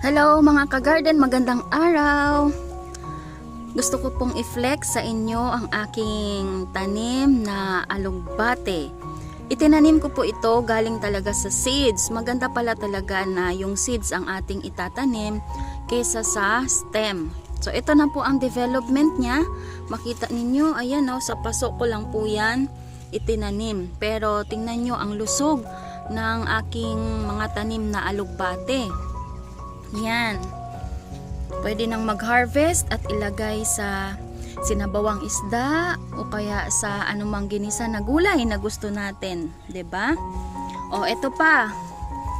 Hello mga ka-garden, magandang araw! Gusto ko pong i-flex sa inyo ang aking tanim na alugbate. Itinanim ko po ito galing talaga sa seeds. Maganda pala talaga na yung seeds ang ating itatanim kesa sa stem. So ito na po ang development niya. Makita ninyo, ayan o, sa paso ko lang po yan itinanim. Pero tingnan nyo ang lusog ng aking mga tanim na alugbate. Yan. Pwede nang mag-harvest at ilagay sa sinabawang isda o kaya sa anumang ginisa na gulay na gusto natin, ba? O eto pa.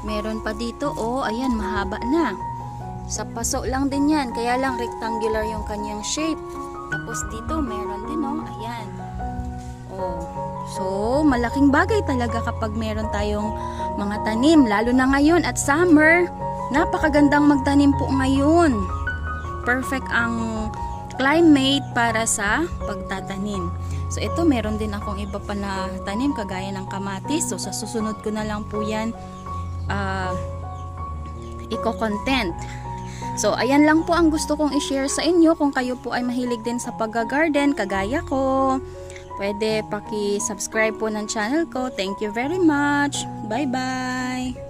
Meron pa dito, oh, ayan mahaba na. Sa paso lang din 'yan, kaya lang rectangular yung kanyang shape. Tapos dito meron din, oh, ayan. Oh. So, malaking bagay talaga kapag meron tayong mga tanim, lalo na ngayon at summer. Napakagandang magtanim po ngayon. Perfect ang climate para sa pagtatanim. So ito meron din akong iba pa na tanim kagaya ng kamatis. So sa susunod ko na lang po yan uh, i-content. So ayan lang po ang gusto kong i-share sa inyo kung kayo po ay mahilig din sa pag-garden kagaya ko. Pwede paki-subscribe po ng channel ko. Thank you very much. Bye-bye.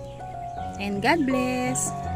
And God bless.